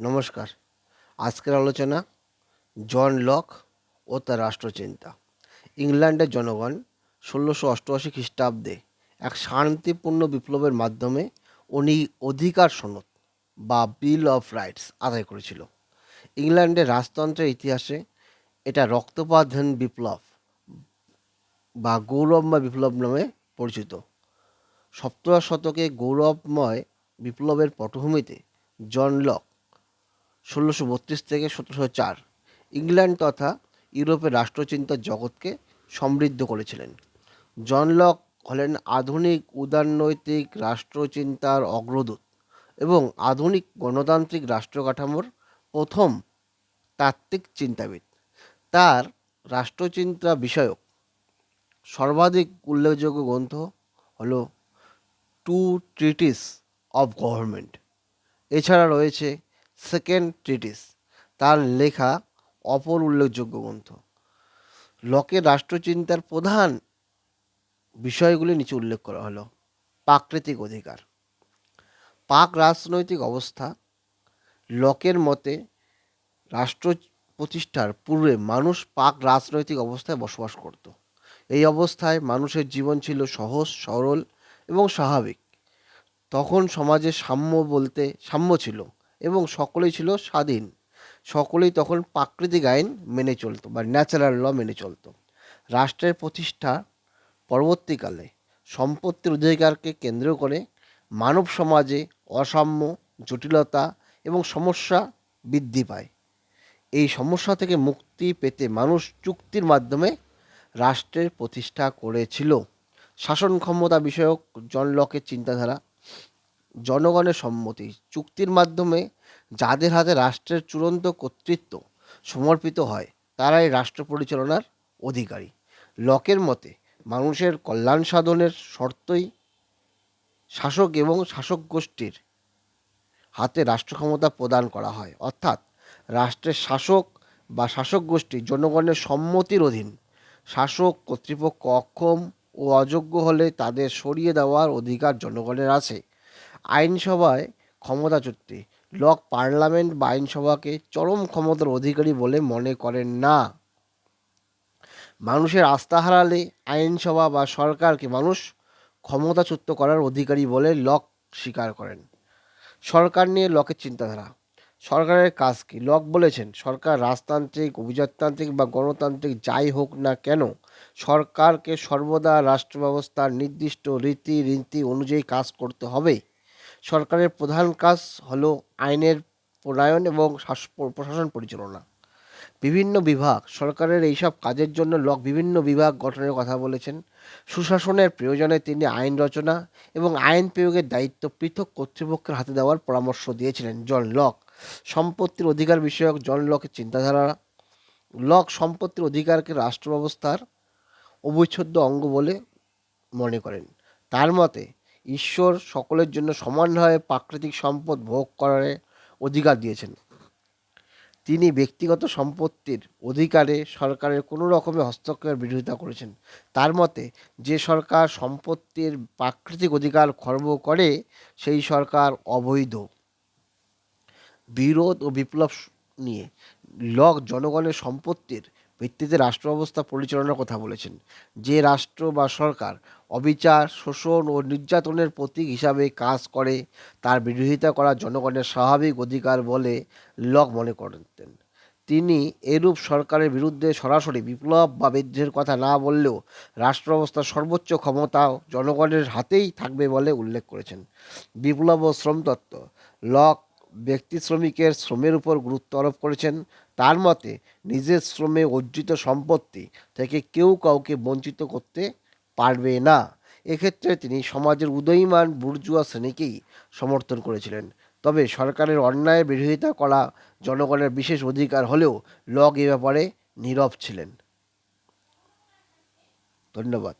নমস্কার। আজকের আলোচনা জন লক ও তার রাষ্ট্রচিন্তা। ইংল্যান্ডের জনগণ ষোলোশো অষ্টআশি খ্রিস্টাব্দে এক শান্তিপূর্ণ বিপ্লবের মাধ্যমে উনি অধিকার সনদ বা বিল অফ রাইটস আদায় করেছিল। ইংল্যান্ডের রাজতন্ত্রের ইতিহাসে এটা রক্তপাতহীন বিপ্লব বা গৌরবময় বিপ্লব নামে পরিচিত। সপ্তদশ শতকে গৌরবময় বিপ্লবের পটভূমিতে জন লক ষোলোশো বত্রিশ থেকে সতেরোশো চার। ইংল্যান্ড তথা ইউরোপের রাষ্ট্রচিন্তার জগৎকে সমৃদ্ধ করেছিলেন। জন লক হলেন আধুনিক উদারনৈতিক রাষ্ট্রচিন্তার অগ্রদূত এবং আধুনিক গণতান্ত্রিক রাষ্ট্র কাঠামোর প্রথম তাত্ত্বিক চিন্তাবিদ। তার রাষ্ট্রচিন্তা বিষয়ক সর্বাধিক উল্লেখযোগ্য গ্রন্থ হলো টু ট্রিটিস অফ গভর্নমেন্ট এছাড়া রয়েছে সেকেন্ড ট্রিটিস। তার লেখা অপর উল্লেখযোগ্য গ্রন্থ। লকের রাষ্ট্রচিন্তার প্রধান বিষয়গুলি নিচে উল্লেখ করা হলো। প্রাকৃতিক অধিকার। পাক রাজনৈতিক অবস্থা। লকের মতে রাষ্ট্র প্রতিষ্ঠার পূর্বে মানুষ পাক রাজনৈতিক অবস্থায় বসবাস করত। এই অবস্থায় মানুষের জীবন ছিল সহজ, সরল এবং স্বাভাবিক। তখন সমাজে সাম্য বলতে, সাম্য ছিল। এবং সকলেই ছিল স্বাধীন। সকলেই তখন প্রাকৃতিক আইন মেনে চলতো বা ন্যাচারাল ল মেনে চলতো। রাষ্ট্রের প্রতিষ্ঠা পরবর্তীকালে সম্পত্তির অধিকারকে কেন্দ্র করে মানব সমাজে অসাম্য, জটিলতা এবং সমস্যা বৃদ্ধি পায়। এই সমস্যা থেকে মুক্তি পেতে মানুষ চুক্তির মাধ্যমে রাষ্ট্রের প্রতিষ্ঠা করেছিল। শাসন ক্ষমতা বিষয়ক জন লকের চিন্তাধারা জনগণের সম্মতি, চুক্তির মাধ্যমে যাদের হাতে রাষ্ট্রের চূড়ান্ত কর্তৃত্ব সমর্পিত হয়, তারাই রাষ্ট্র পরিচালনার অধিকারী। লকের মতে, মানুষের কল্যাণ সাধনের শর্তই শাসক এবং শাসক গোষ্ঠীর হাতে রাষ্ট্র ক্ষমতা প্রদান করা হয়। অর্থাৎ রাষ্ট্রের শাসক বা শাসক গোষ্ঠী জনগণের সম্মতির অধীন শাসক কর্তৃপক্ষ অক্ষম ও অযোগ্য হলে তাদের সরিয়ে দেওয়ার অধিকার জনগণের আছে। আইনসভায় ক্ষমতাচ্যুতি লক পার্লামেন্ট বা আইনসভাকে চরম ক্ষমতার অধিকারী বলে মনে করেন না। মানুষের আস্থা হারালে আইনসভা বা সরকারকে মানুষ ক্ষমতাচ্যুত করার অধিকারী বলে লক স্বীকার করেন। সরকার নিয়ে লকের চিন্তাধারা। সরকারের কাজ কি? লক বলেছেন, সরকার রাজতান্ত্রিক, অভিজাততান্ত্রিক বা গণতান্ত্রিক যাই হোক না কেন, সরকারকে সর্বদা রাষ্ট্র ব্যবস্থার নির্দিষ্ট রীতি রীতি অনুযায়ী কাজ করতে হবে। সরকারের প্রধান কাজ হলো আইনের প্রণয়ন এবং প্রশাসন পরিচালনা। বিভিন্ন বিভাগ, সরকারের এইসব কাজের জন্য লক বিভিন্ন বিভাগ গঠনের কথা বলেছেন। সুশাসনের প্রয়োজনে তিনি আইন রচনা এবং আইন প্রয়োগের দায়িত্ব পৃথক কর্তৃপক্ষের হাতে দেওয়ার পরামর্শ দিয়েছিলেন। জন লক, সম্পত্তির অধিকার বিষয়ক জন লকের চিন্তাধারা। লক সম্পত্তির অধিকারকে রাষ্ট্র ব্যবস্থার অবিচ্ছেদ্য অঙ্গ বলে মনে করেন। তার মতে ঈশ্বর সকলের জন্য সমানভাবে প্রাকৃতিক সম্পদ ভোগ করার অধিকার দিয়েছেন। তিনি ব্যক্তিগত সম্পত্তির অধিকারে সরকারের কোনো রকমের হস্তক্ষেপের বিরোধিতা করেছেন। তার মতে, যে সরকার সম্পত্তির প্রাকৃতিক অধিকার খর্ব করে, সেই সরকার অবৈধ। বিরোধ ও বিপ্লব নিয়ে, লক জনগণের সম্পত্তির ভিত্তিতে রাষ্ট্র ব্যবস্থা পরিচালনার কথা বলেছেন। যে রাষ্ট্র বা সরকার অবিচার, শোষণ ও নির্যাতনের প্রতীক হিসাবে কাজ করে, তার বিরোধিতা করা জনগণের স্বাভাবিক অধিকার বলে লক মনে করতেন। তিনি এরূপ সরকারের বিরুদ্ধে সরাসরি বিপ্লব বা বিদ্রোহের কথা না বললেও রাষ্ট্র ব্যবস্থার সর্বোচ্চ ক্ষমতাও জনগণের হাতেই থাকবে বলে উল্লেখ করেছেন। বিপ্লব ও শ্রমতত্ত্ব, লক ব্যক্তি শ্রমিকের শ্রমের উপর গুরুত্ব আরোপ করেছেন তার মতে, নিজের শ্রমে অর্জিত সম্পত্তি থেকে কেউ কাউকে বঞ্চিত করতে পারবে না। এক্ষেত্রে তিনি সমাজের উদয়ীমান বুর্জুয়া শ্রেণীকেই সমর্থন করেছিলেন। তবে সরকারের অন্যায়ের বিরোধিতা করা জনগণের বিশেষ অধিকার হলেও লগ এ ব্যাপারে নীরব ছিলেন। ধন্যবাদ।